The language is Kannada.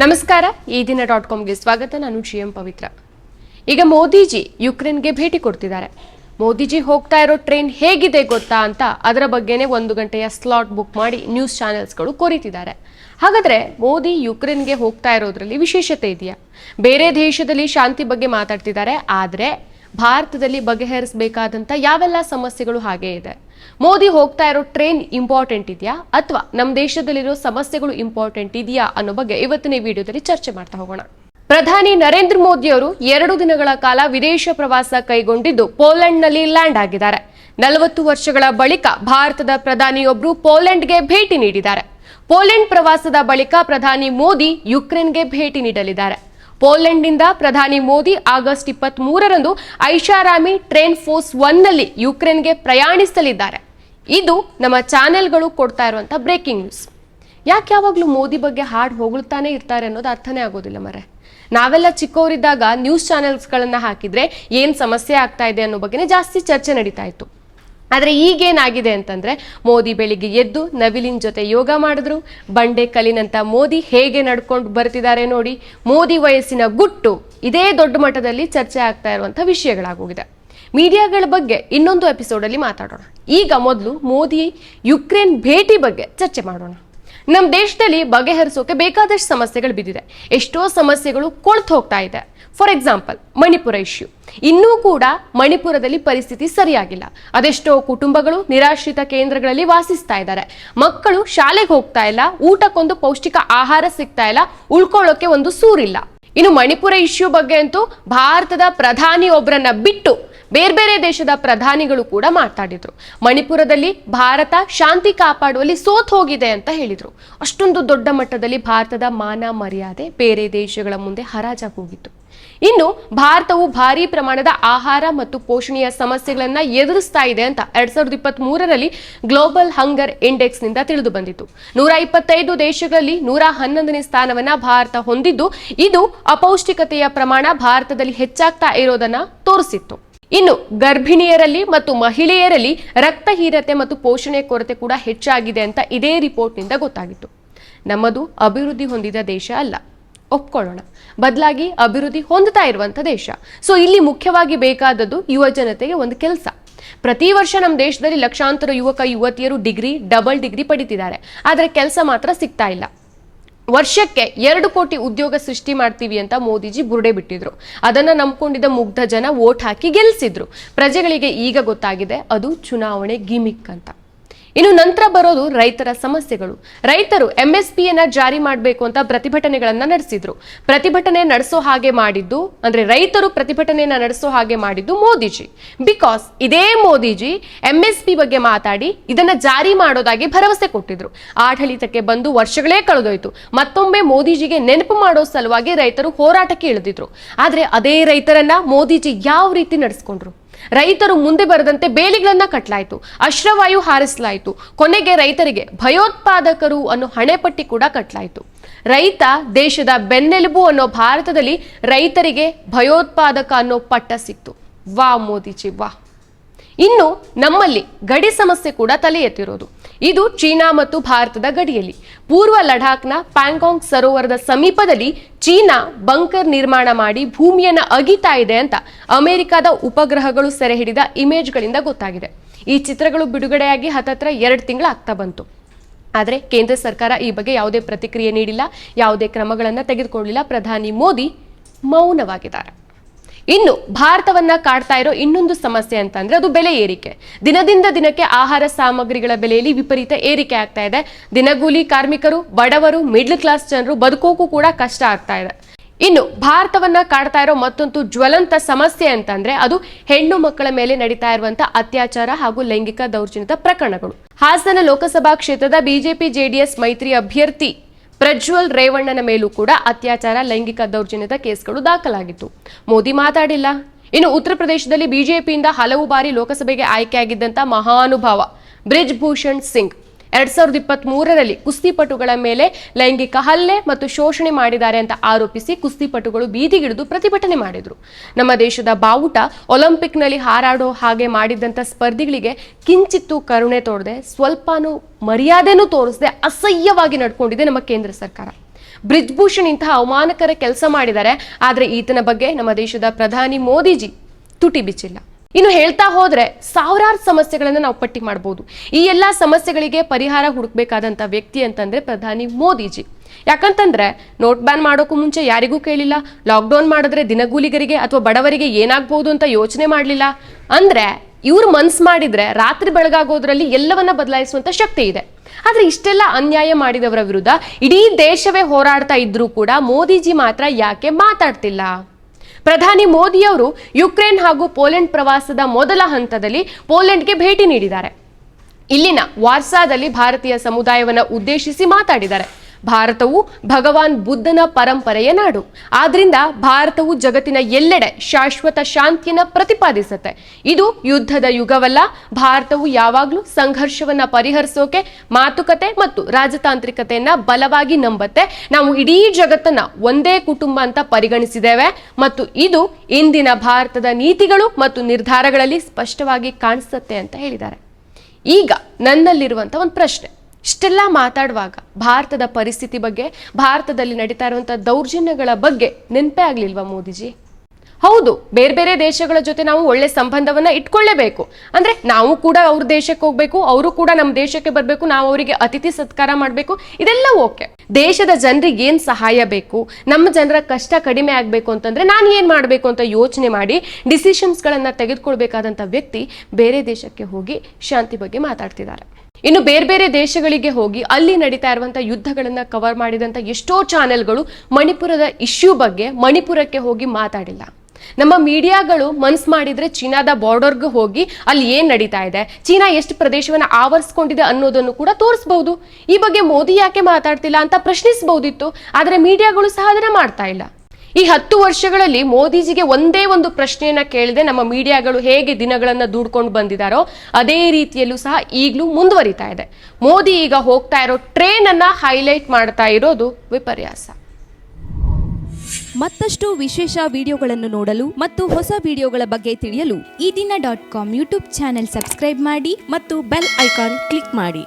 ನಮಸ್ಕಾರ, ಈ ದಿನ ಡಾಟ್ ಕಾಮ್ಗೆ ಸ್ವಾಗತ, ನಾನು ಜಿ ಎಂ ಪವಿತ್ರ. ಈಗ ಮೋದಿಜಿ ಯುಕ್ರೇನ್ಗೆ ಭೇಟಿ ಕೊಡ್ತಿದ್ದಾರೆ. ಮೋದಿಜಿ ಹೋಗ್ತಾ ಇರೋ ಟ್ರೈನ್ ಹೇಗಿದೆ ಗೊತ್ತಾ ಅಂತ ಅದರ ಬಗ್ಗೆನೇ ಒಂದು ಗಂಟೆಯ ಸ್ಲಾಟ್ ಬುಕ್ ಮಾಡಿ ನ್ಯೂಸ್ ಚಾನೆಲ್ಸ್ಗಳು ಕೋರಿತಿದ್ದಾರೆ. ಹಾಗಾದರೆ ಮೋದಿ ಯುಕ್ರೇನ್ಗೆ ಹೋಗ್ತಾ ಇರೋದ್ರಲ್ಲಿ ವಿಶೇಷತೆ ಇದೆಯಾ? ಬೇರೆ ದೇಶದಲ್ಲಿ ಶಾಂತಿ ಬಗ್ಗೆ ಮಾತಾಡ್ತಿದ್ದಾರೆ, ಆದರೆ ಭಾರತದಲ್ಲಿ ಬಗೆಹರಿಸಬೇಕಾದಂಥ ಯಾವೆಲ್ಲ ಸಮಸ್ಯೆಗಳು ಹಾಗೆ ಇದೆ? ಮೋದಿ ಹೋಗ್ತಾ ಇರೋ ಟ್ರೈನ್ ಇಂಪಾರ್ಟೆಂಟ್ ಇದೆಯಾ? ಅಥವಾ ನಮ್ಮ ದೇಶದಲ್ಲಿರೋ ಸಮಸ್ಯೆಗಳು ಇಂಪಾರ್ಟೆಂಟ್ ಇದೆಯಾ ಅನ್ನೋ ಬಗ್ಗೆ ಇವತ್ತಿನ ವಿಡಿಯೋದಲ್ಲಿ ಚರ್ಚೆ ಮಾಡ್ತಾ ಹೋಗೋಣ. ಪ್ರಧಾನಿ ನರೇಂದ್ರ ಮೋದಿ ಅವರು ಎರಡು ದಿನಗಳ ಕಾಲ ವಿದೇಶ ಪ್ರವಾಸ ಕೈಗೊಂಡಿದ್ದು ಪೋಲೆಂಡ್ನಲ್ಲಿ ಲ್ಯಾಂಡ್ ಆಗಿದ್ದಾರೆ. ನಲವತ್ತು ವರ್ಷಗಳ ಬಳಿಕ ಭಾರತದ ಪ್ರಧಾನಿಯೊಬ್ಬರು ಪೋಲೆಂಡ್ಗೆ ಭೇಟಿ ನೀಡಿದ್ದಾರೆ. ಪೋಲೆಂಡ್ ಪ್ರವಾಸದ ಬಳಿಕ ಪ್ರಧಾನಿ ಮೋದಿ ಯುಕ್ರೇನ್ಗೆ ಭೇಟಿ ನೀಡಲಿದ್ದಾರೆ. ಪೋಲೆಂಡ್ನಿಂದ ಪ್ರಧಾನಿ ಮೋದಿ ಆಗಸ್ಟ್ ಇಪ್ಪತ್ತ್ ಮೂರರಂದು ಐಷಾರಾಮಿ ಟ್ರೈನ್ ಫೋರ್ಸ್ ಒನ್ನಲ್ಲಿ ಯುಕ್ರೇನ್ಗೆ ಪ್ರಯಾಣಿಸಲಿದ್ದಾರೆ. ಇದು ನಮ್ಮ ಚಾನೆಲ್ಗಳು ಕೊಡ್ತಾ ಇರುವಂತ ಬ್ರೇಕಿಂಗ್ ನ್ಯೂಸ್. ಯಾಕೆ ಯಾವಾಗಲೂ ಮೋದಿ ಬಗ್ಗೆ ಹಾಡು ಹೊಗಳ್ತಾನೆ ಇರ್ತಾರೆ ಅನ್ನೋದು ಅರ್ಥನೇ ಆಗೋದಿಲ್ಲ ಮರೆ. ನಾವೆಲ್ಲ ಚಿಕ್ಕವರಿದ್ದಾಗ ನ್ಯೂಸ್ ಚಾನೆಲ್ಸ್ಗಳನ್ನು ಹಾಕಿದ್ರೆ ಏನು ಸಮಸ್ಯೆ ಆಗ್ತಾ ಇದೆ ಅನ್ನೋ ಬಗ್ಗೆನೇ ಜಾಸ್ತಿ ಚರ್ಚೆ ನಡೀತಾ ಇತ್ತು. ಆದ್ರೆ ಈಗೇನಾಗಿದೆ ಅಂತಂದ್ರೆ ಮೋದಿ ಬೆಳಿಗ್ಗೆ ಎದ್ದು ನವಿಲಿನ ಜೊತೆ ಯೋಗ ಮಾಡಿದ್ರು. ಬಂಡೆ ಕಲಿನಂತ ಮೋದಿ ಹೇಗೆ ನಡ್ಕೊಂಡು ಬರ್ತಿದ್ದಾರೆ ನೋಡಿ. ಮೋದಿ ವಯಸ್ಸಿನ ಗುಟ್ಟು ಇದೇ ದೊಡ್ಡ ಮಟ್ಟದಲ್ಲಿ ಚರ್ಚೆ ಆಗ್ತಾ ಇರುವಂಥ ವಿಷಯಗಳಾಗೋಗಿದೆ. ಮೀಡಿಯಾಗಳ ಬಗ್ಗೆ ಇನ್ನೊಂದು ಎಪಿಸೋಡಲ್ಲಿ ಮಾತಾಡೋಣ. ಈಗ ಮೊದಲು ಮೋದಿ ಯುಕ್ರೇನ್ ಭೇಟಿ ಬಗ್ಗೆ ಚರ್ಚೆ ಮಾಡೋಣ. ನಮ್ಮ ದೇಶದಲ್ಲಿ ಬಗೆಹರಿಸೋಕೆ ಬೇಕಾದಷ್ಟು ಸಮಸ್ಯೆಗಳು ಬಿದ್ದಿದೆ. ಎಷ್ಟೋ ಸಮಸ್ಯೆಗಳು ಕೊಳ್ತು ಹೋಗ್ತಾ ಇದೆ. ಫಾರ್ ಎಕ್ಸಾಂಪಲ್ ಮಣಿಪುರ ಇಶ್ಯೂ ಇನ್ನೂ ಕೂಡ ಮಣಿಪುರದಲ್ಲಿ ಪರಿಸ್ಥಿತಿ ಸರಿಯಾಗಿಲ್ಲ. ಅದೆಷ್ಟೋ ಕುಟುಂಬಗಳು ನಿರಾಶ್ರಿತ ಕೇಂದ್ರಗಳಲ್ಲಿ ವಾಸಿಸ್ತಾ ಇದ್ದಾರೆ. ಮಕ್ಕಳು ಶಾಲೆಗೆ ಹೋಗ್ತಾ ಇಲ್ಲ, ಊಟಕ್ಕೊಂದು ಪೌಷ್ಟಿಕ ಆಹಾರ ಸಿಗ್ತಾ ಇಲ್ಲ, ಉಳ್ಕೊಳ್ಳೋಕೆ ಒಂದು ಸೂರಿಲ್ಲ. ಇನ್ನು ಮಣಿಪುರ ಇಶ್ಯೂ ಬಗ್ಗೆ ಅಂತೂ ಭಾರತದ ಪ್ರಧಾನಿ ಒಬ್ಬರನ್ನ ಬಿಟ್ಟು ಬೇರೆ ಬೇರೆ ದೇಶದ ಪ್ರಧಾನಿಗಳು ಕೂಡ ಮಾತಾಡಿದ್ರು. ಮಣಿಪುರದಲ್ಲಿ ಭಾರತ ಶಾಂತಿ ಕಾಪಾಡುವಲ್ಲಿ ಸೋತ್ ಹೋಗಿದೆ ಅಂತ ಹೇಳಿದ್ರು. ಅಷ್ಟೊಂದು ದೊಡ್ಡ ಮಟ್ಟದಲ್ಲಿ ಭಾರತದ ಮಾನ ಮರ್ಯಾದೆ ಬೇರೆ ದೇಶಗಳ ಮುಂದೆ ಹರಾಜಾಗಿ ಹೋಗಿತ್ತು. ಇನ್ನು ಭಾರತವು ಭಾರಿ ಪ್ರಮಾಣದ ಆಹಾರ ಮತ್ತು ಪೋಷಣೆಯ ಸಮಸ್ಯೆಗಳನ್ನ ಎದುರಿಸ್ತಾ ಇದೆ ಅಂತ ಎರಡ್ ಸಾವಿರದ ಇಪ್ಪತ್ತ್ ಮೂರರಲ್ಲಿ ಗ್ಲೋಬಲ್ ಹಂಗರ್ ಇಂಡೆಕ್ಸ್ನಿಂದ ತಿಳಿದು ಬಂದಿತ್ತು. ನೂರ ಇಪ್ಪತ್ತೈದು ದೇಶಗಳಲ್ಲಿ ನೂರ ಹನ್ನೊಂದನೇ ಸ್ಥಾನವನ್ನ ಭಾರತ ಹೊಂದಿದ್ದು, ಇದು ಅಪೌಷ್ಟಿಕತೆಯ ಪ್ರಮಾಣ ಭಾರತದಲ್ಲಿ ಹೆಚ್ಚಾಗ್ತಾ ಇರೋದನ್ನ ತೋರಿಸಿತ್ತು. ಇನ್ನು ಗರ್ಭಿಣಿಯರಲ್ಲಿ ಮತ್ತು ಮಹಿಳೆಯರಲ್ಲಿ ರಕ್ತಹೀನತೆ ಮತ್ತು ಪೋಷಣೆ ಕೊರತೆ ಕೂಡ ಹೆಚ್ಚಾಗಿದೆ ಅಂತ ಇದೇ ರಿಪೋರ್ಟ್ನಿಂದ ಗೊತ್ತಾಗಿತ್ತು. ನಮ್ಮದು ಅಭಿವೃದ್ಧಿ ಹೊಂದಿದ ದೇಶ ಅಲ್ಲ. ಒಪ್ಕೊಳ್ಳೋಣ. ಬದಲಾಗಿ ಅಭಿವೃದ್ಧಿ ಹೊಂದುತ್ತಾ ಇರುವಂಥ ದೇಶ. ಸೊ, ಇಲ್ಲಿ ಮುಖ್ಯವಾಗಿ ಬೇಕಾದದ್ದು ಯುವ ಜನತೆಗೆ ಒಂದು ಕೆಲಸ. ಪ್ರತಿ ವರ್ಷ ನಮ್ಮ ದೇಶದಲ್ಲಿ ಲಕ್ಷಾಂತರ ಯುವಕ, ಯುವತಿಯರು ಡಿಗ್ರಿ, ಡಬಲ್ ಡಿಗ್ರಿ ಪಡಿತಿದ್ದಾರೆ. ಆದರೆ ಕೆಲಸ ಮಾತ್ರ ಸಿಗ್ತಾ ಇಲ್ಲ. ವರ್ಷಕ್ಕೆ ಎರಡು ಕೋಟಿ ಉದ್ಯೋಗ ಸೃಷ್ಟಿ ಮಾಡ್ತೀವಿ ಅಂತ ಮೋದಿಜಿ ಬುರುಡೆ ಬಿಟ್ಟಿದ್ರು. ಅದನ್ನ ನಂಬ್ಕೊಂಡಿದ್ದ ಮುಗ್ಧ ಜನ ವೋಟ್ ಹಾಕಿ ಗೆಲ್ಸಿದ್ರು. ಪ್ರಜೆಗಳಿಗೆ ಈಗ ಗೊತ್ತಾಗಿದೆ, ಅದು ಚುನಾವಣೆ ಗಿಮಿಕ್ ಅಂತ. ಇನ್ನು ನಂತರ ಬರೋದು ರೈತರ ಸಮಸ್ಯೆಗಳು. ರೈತರು ಎಂಎಸ್ಪಿಯನ್ನ ಜಾರಿ ಮಾಡಬೇಕು ಅಂತ ಪ್ರತಿಭಟನೆಗಳನ್ನ ನಡೆಸಿದ್ರು. ಪ್ರತಿಭಟನೆ ನಡೆಸೋ ಹಾಗೆ ಮಾಡಿದ್ದು, ಅಂದ್ರೆ ರೈತರು ಪ್ರತಿಭಟನೆಯನ್ನ ನಡೆಸೋ ಹಾಗೆ ಮಾಡಿದ್ದು ಮೋದಿಜಿ. ಬಿಕಾಸ್ ಇದೇ ಮೋದಿಜಿ ಎಂಎಸ್ಪಿ ಬಗ್ಗೆ ಮಾತಾಡಿ ಇದನ್ನ ಜಾರಿ ಮಾಡೋದಾಗಿ ಭರವಸೆ ಕೊಟ್ಟಿದ್ರು. ಆಡಳಿತಕ್ಕೆ ಬಂದು ವರ್ಷಗಳೇ ಕಳೆದೋಯ್ತು. ಮತ್ತೊಮ್ಮೆ ಮೋದಿಜಿಗೆ ನೆನಪು ಮಾಡೋ ಸಲುವಾಗಿ ರೈತರು ಹೋರಾಟಕ್ಕೆ ಇಳಿದಿದ್ರು. ಆದ್ರೆ ಅದೇ ರೈತರನ್ನ ಮೋದಿಜಿ ಯಾವ ರೀತಿ ನಡೆಸ್ಕೊಂಡ್ರು? ರೈತರು ಮುಂದೆ ಬರದಂತೆ ಬೇಲಿಗಳನ್ನ ಕಟ್ಟಲಾಯಿತು ಅಶ್ರವಾಯು ಹಾರಿಸಲಾಯಿತು, ಕೊನೆಗೆ ರೈತರಿಗೆ ಭಯೋತ್ಪಾದಕರು ಅನ್ನೋ ಹಣೆಪಟ್ಟಿ ಕೂಡ ಕಟ್ಟಲಾಯಿತು ರೈತ ದೇಶದ ಬೆನ್ನೆಲುಬು ಅನ್ನೋ ಭಾರತದಲ್ಲಿ ರೈತರಿಗೆ ಭಯೋತ್ಪಾದಕ ಅನ್ನೋ ಪಟ್ಟ ಸಿಕ್ತು. ವಾ ಮೋದಿಜಿ ವಾ ಇನ್ನು ನಮ್ಮಲ್ಲಿ ಗಡಿ ಸಮಸ್ಯೆ ಕೂಡ ತಲೆ ಎತ್ತಿರೋದು. ಇದು ಚೀನಾ ಮತ್ತು ಭಾರತದ ಗಡಿಯಲ್ಲಿ. ಪೂರ್ವ ಲಡಾಖ್ನ ಪ್ಯಾಂಗಾಂಗ್ ಸರೋವರದ ಸಮೀಪದಲ್ಲಿ ಚೀನಾ ಬಂಕರ್ ನಿರ್ಮಾಣ ಮಾಡಿ ಭೂಮಿಯನ್ನು ಅಗಿತಾ ಇದೆ ಅಂತ ಅಮೆರಿಕದ ಉಪಗ್ರಹಗಳು ಸೆರೆ ಹಿಡಿದ ಇಮೇಜ್ಗಳಿಂದ ಗೊತ್ತಾಗಿದೆ. ಈ ಚಿತ್ರಗಳು ಬಿಡುಗಡೆಯಾಗಿ ಹತ್ತತ್ರ ಎರಡು ತಿಂಗಳು ಆಗ್ತಾ ಬಂತು. ಆದರೆ ಕೇಂದ್ರ ಸರ್ಕಾರ ಈ ಬಗ್ಗೆ ಯಾವುದೇ ಪ್ರತಿಕ್ರಿಯೆ ನೀಡಿಲ್ಲ, ಯಾವುದೇ ಕ್ರಮಗಳನ್ನು ತೆಗೆದುಕೊಳ್ಳಿಲ್ಲ. ಪ್ರಧಾನಿ ಮೋದಿ ಮೌನವಾಗಿದ್ದಾರೆ. ಇನ್ನು ಭಾರತವನ್ನ ಕಾಡ್ತಾ ಇರೋ ಇನ್ನೊಂದು ಸಮಸ್ಯೆ ಅಂತಂದ್ರೆ ಅದು ಬೆಲೆ ಏರಿಕೆ. ದಿನದಿಂದ ದಿನಕ್ಕೆ ಆಹಾರ ಸಾಮಗ್ರಿಗಳ ಬೆಲೆಯಲ್ಲಿ ವಿಪರೀತ ಏರಿಕೆ ಆಗ್ತಾ ಇದೆ. ದಿನಗೂಲಿ ಕಾರ್ಮಿಕರು, ಬಡವರು ಮಿಡ್ಲ್ ಕ್ಲಾಸ್ ಜನರು ಬದುಕೋಕು ಕೂಡ ಕಷ್ಟ ಆಗ್ತಾ ಇದೆ. ಇನ್ನು ಭಾರತವನ್ನ ಕಾಡ್ತಾ ಇರೋ ಮತ್ತೊಂದು ಜ್ವಲಂತ ಸಮಸ್ಯೆ ಅಂತಂದ್ರೆ ಅದು ಹೆಣ್ಣು ಮಕ್ಕಳ ಮೇಲೆ ನಡೀತಾ ಇರುವಂತಹ ಅತ್ಯಾಚಾರ ಹಾಗೂ ಲೈಂಗಿಕ ದೌರ್ಜನ್ಯದ ಪ್ರಕರಣಗಳು. ಹಾಸನ ಲೋಕಸಭಾ ಕ್ಷೇತ್ರದ ಬಿಜೆಪಿ, ಜೆಡಿಎಸ್ ಮೈತ್ರಿ ಅಭ್ಯರ್ಥಿ ಪ್ರಜ್ವಲ್ ರೇವಣ್ಣನ ಮೇಲೂ ಕೂಡ ಅತ್ಯಾಚಾರ, ಲೈಂಗಿಕ ದೌರ್ಜನ್ಯದ ಕೇಸ್ಗಳು ದಾಖಲಾಗಿತ್ತು. ಮೋದಿ ಮಾತಾಡಿಲ್ಲ. ಇನ್ನು ಉತ್ತರ ಪ್ರದೇಶದಲ್ಲಿ ಬಿಜೆಪಿಯಿಂದ ಹಲವು ಬಾರಿ ಲೋಕಸಭೆಗೆ ಆಯ್ಕೆಯಾಗಿದ್ದಂಥ ಮಹಾನುಭಾವ ಬ್ರಿಜ್ ಭೂಷಣ್ ಸಿಂಗ್. ಎರಡ್ ಸಾವಿರದ ಇಪ್ಪತ್ತ್ ಮೂರರಲ್ಲಿ ಕುಸ್ತಿಪಟುಗಳ ಮೇಲೆ ಲೈಂಗಿಕ ಹಲ್ಲೆ ಮತ್ತು ಶೋಷಣೆ ಮಾಡಿದ್ದಾರೆ ಅಂತ ಆರೋಪಿಸಿ ಕುಸ್ತಿಪಟುಗಳು ಬೀದಿಗಿಳಿದು ಪ್ರತಿಭಟನೆ ಮಾಡಿದ್ರು. ನಮ್ಮ ದೇಶದ ಬಾವುಟ ಒಲಿಂಪಿಕ್ನಲ್ಲಿ ಹಾರಾಡೋ ಹಾಗೆ ಮಾಡಿದ್ದಂಥ ಸ್ಪರ್ಧಿಗಳಿಗೆ ಕಿಂಚಿತ್ತು ಕರುಣೆ ತೋರದೆ, ಸ್ವಲ್ಪನೂ ಮರ್ಯಾದೆನೂ ತೋರಿಸದೆ ಅಸಹ್ಯವಾಗಿ ನಡ್ಕೊಂಡಿದೆ ನಮ್ಮ ಕೇಂದ್ರ ಸರ್ಕಾರ. ಬ್ರಿಜ್ಭೂಷಣ್ ಇಂತಹ ಅವಮಾನಕರ ಕೆಲಸ ಮಾಡಿದ್ದಾರೆ, ಆದರೆ ಈತನ ಬಗ್ಗೆ ನಮ್ಮ ದೇಶದ ಪ್ರಧಾನಿ ಮೋದಿಜಿ ತುಟಿ ಬಿಚ್ಚಿಲ್ಲ. ಇನ್ನು ಹೇಳ್ತಾ ಹೋದ್ರೆ ಸಾವಿರಾರು ಸಮಸ್ಯೆಗಳನ್ನ ನಾವು ಪಟ್ಟಿ ಮಾಡಬಹುದು ಈ ಎಲ್ಲಾ ಸಮಸ್ಯೆಗಳಿಗೆ ಪರಿಹಾರ ಹುಡುಕ್ಬೇಕಾದಂತ ವ್ಯಕ್ತಿ ಅಂತಂದ್ರೆ ಪ್ರಧಾನಿ ಮೋದಿಜಿ. ಯಾಕಂತಂದ್ರೆ ನೋಟ್ ಬ್ಯಾನ್ ಮಾಡೋಕ್ಕೂ ಮುಂಚೆ ಯಾರಿಗೂ ಕೇಳಿಲ್ಲ, ಲಾಕ್ಡೌನ್ ಮಾಡಿದ್ರೆ ದಿನಗೂಲಿಗರಿಗೆ ಅಥವಾ ಬಡವರಿಗೆ ಏನಾಗ್ಬೋದು ಅಂತ ಯೋಚನೆ ಮಾಡಲಿಲ್ಲ. ಅಂದ್ರೆ ಇವ್ರು ಮನ್ಸ್ ಮಾಡಿದ್ರೆ ರಾತ್ರಿ ಬೆಳಗಾಗೋದ್ರಲ್ಲಿ ಎಲ್ಲವನ್ನ ಬದಲಾಯಿಸುವಂತ ಶಕ್ತಿ ಇದೆ. ಆದ್ರೆ ಇಷ್ಟೆಲ್ಲ ಅನ್ಯಾಯ ಮಾಡಿದವರ ವಿರುದ್ಧ ಇಡೀ ದೇಶವೇ ಹೋರಾಡ್ತಾ ಇದ್ರೂ ಕೂಡ ಮೋದಿಜಿ ಮಾತ್ರ ಯಾಕೆ ಮಾತಾಡ್ತಿಲ್ಲ? ಪ್ರಧಾನಿ ಮೋದಿಯವರು ಯುಕ್ರೇನ್ ಹಾಗೂ ಪೋಲೆಂಡ್ ಪ್ರವಾಸದ ಮೊದಲ ಹಂತದಲ್ಲಿ ಪೋಲೆಂಡ್ಗೆ ಭೇಟಿ ನೀಡಿದ್ದಾರೆ. ಇಲ್ಲಿನ ವಾರ್ಸಾದಲ್ಲಿ ಭಾರತೀಯ ಸಮುದಾಯವನ್ನು ಉದ್ದೇಶಿಸಿ ಮಾತಾಡಿದ್ದಾರೆ. ಭಾರತವು ಭಗವಾನ್ ಬುದ್ಧನ ಪರಂಪರೆಯ ನಾಡು. ಆದ್ರಿಂದ ಭಾರತವು ಜಗತ್ತಿನ ಎಲ್ಲೆಡೆ ಶಾಶ್ವತ ಶಾಂತಿಯನ್ನ ಪ್ರತಿಪಾದಿಸುತ್ತೆ. ಇದು ಯುದ್ಧದ ಯುಗವಲ್ಲ, ಭಾರತವು ಯಾವಾಗಲೂ ಸಂಘರ್ಷವನ್ನ ಪರಿಹರಿಸೋಕೆ ಮಾತುಕತೆ ಮತ್ತು ರಾಜತಾಂತ್ರಿಕತೆಯನ್ನ ಬಲವಾಗಿ ನಂಬತ್ತೆ. ನಾವು ಇಡೀ ಜಗತ್ತನ್ನ ಒಂದೇ ಕುಟುಂಬ ಅಂತ ಪರಿಗಣಿಸಿದ್ದೇವೆ ಮತ್ತು ಇದು ಇಂದಿನ ಭಾರತದ ನೀತಿಗಳು ಮತ್ತು ನಿರ್ಧಾರಗಳಲ್ಲಿ ಸ್ಪಷ್ಟವಾಗಿ ಕಾಣಿಸುತ್ತೆ ಅಂತ ಹೇಳಿದ್ದಾರೆ. ಈಗ ನನ್ನಲ್ಲಿರುವಂಥ ಒಂದು ಪ್ರಶ್ನೆ. ಇಷ್ಟೆಲ್ಲ ಮಾತಾಡುವಾಗ ಭಾರತದ ಪರಿಸ್ಥಿತಿ ಬಗ್ಗೆ, ಭಾರತದಲ್ಲಿ ನಡೀತಾ ಇರುವಂಥ ದೌರ್ಜನ್ಯಗಳ ಬಗ್ಗೆ ನೆನಪೇ ಆಗ್ಲಿಲ್ವಾ ಮೋದಿಜಿ? ಹೌದು, ಬೇರೆ ಬೇರೆ ದೇಶಗಳ ಜೊತೆ ನಾವು ಒಳ್ಳೆ ಸಂಬಂಧವನ್ನ ಇಟ್ಕೊಳ್ಳೇಬೇಕು. ಅಂದ್ರೆ ನಾವು ಕೂಡ ಅವ್ರ ದೇಶಕ್ಕೆ ಹೋಗ್ಬೇಕು, ಅವರು ಕೂಡ ನಮ್ಮ ದೇಶಕ್ಕೆ ಬರಬೇಕು, ನಾವು ಅವರಿಗೆ ಅತಿಥಿ ಸತ್ಕಾರ ಮಾಡಬೇಕು, ಇದೆಲ್ಲ ಓಕೆ. ದೇಶದ ಜನರಿಗೆ ಏನ್ ಸಹಾಯ ಬೇಕು, ನಮ್ಮ ಜನರ ಕಷ್ಟ ಕಡಿಮೆ ಆಗಬೇಕು ಅಂತಂದ್ರೆ ನಾನು ಏನ್ ಮಾಡಬೇಕು ಅಂತ ಯೋಚನೆ ಮಾಡಿ ಡಿಸಿಷನ್ಸ್ಗಳನ್ನು ತೆಗೆದುಕೊಳ್ಬೇಕಾದಂಥ ವ್ಯಕ್ತಿ ಬೇರೆ ದೇಶಕ್ಕೆ ಹೋಗಿ ಶಾಂತಿ ಬಗ್ಗೆ ಮಾತಾಡ್ತಿದ್ದಾರೆ. ಇನ್ನು ಬೇರೆ ಬೇರೆ ದೇಶಗಳಿಗೆ ಹೋಗಿ ಅಲ್ಲಿ ನಡೀತಾ ಇರುವಂತ ಯುದ್ಧಗಳನ್ನ ಕವರ್ ಮಾಡಿದಂತ ಎಷ್ಟೋ ಚಾನೆಲ್ಗಳು ಮಣಿಪುರದ ಇಶ್ಯೂ ಬಗ್ಗೆ ಮಣಿಪುರಕ್ಕೆ ಹೋಗಿ ಮಾತಾಡಿಲ್ಲ. ನಮ್ಮ ಮೀಡಿಯಾಗಳು ಮನ್ಸ್ ಮಾಡಿದ್ರೆ ಚೀನಾದ ಬಾರ್ಡರ್ಗೆ ಹೋಗಿ ಅಲ್ಲಿ ಏನ್ ನಡೀತಾ ಇದೆ, ಚೀನಾ ಎಷ್ಟು ಪ್ರದೇಶವನ್ನ ಆವರಿಸ್ಕೊಂಡಿದೆ ಅನ್ನೋದನ್ನು ಕೂಡ ತೋರಿಸಬಹುದು ಈ ಬಗ್ಗೆ ಮೋದಿ ಯಾಕೆ ಮಾತಾಡ್ತಿಲ್ಲ ಅಂತ ಪ್ರಶ್ನಿಸಬಹುದಿತ್ತು ಆದ್ರೆ ಮೀಡಿಯಾಗಳು ಸಹ ಅದನ್ನ ಮಾಡ್ತಾ ಇಲ್ಲ. ಈ ಹತ್ತು ವರ್ಷಗಳಲ್ಲಿ ಮೋದಿಜಿಗೆ ಒಂದೇ ಒಂದು ಪ್ರಶ್ನೆಯನ್ನ ಕೇಳದೆ. ನಮ್ಮ ಮೀಡಿಯಾಗಳು ಹೇಗೆ ದಿನಗಳನ್ನ ದೂಡ್ಕೊಂಡು ಬಂದಿದಾರೋ ಅದೇ ರೀತಿಯಲ್ಲೂ ಸಹ ಈಗಲೂ ಮುಂದುವರಿತಾ ಇದೆ. ಮೋದಿ ಈಗ ಹೋಗ್ತಾ ಇರೋ ಟ್ರೇನ್ ಅನ್ನ ಹೈಲೈಟ್ ಮಾಡ್ತಾ ಇರೋದು ವಿಪರ್ಯಾಸ. ಮತ್ತಷ್ಟು ವಿಶೇಷ ವಿಡಿಯೋಗಳನ್ನು ನೋಡಲು ಮತ್ತು ಹೊಸ ವಿಡಿಯೋಗಳ ಬಗ್ಗೆ ತಿಳಿಯಲು Ee Dina dot com YouTube channel subscribe ಮಾಡಿ ಮತ್ತು ಬೆಲ್ ಐಕಾನ್ ಕ್ಲಿಕ್ ಮಾಡಿ.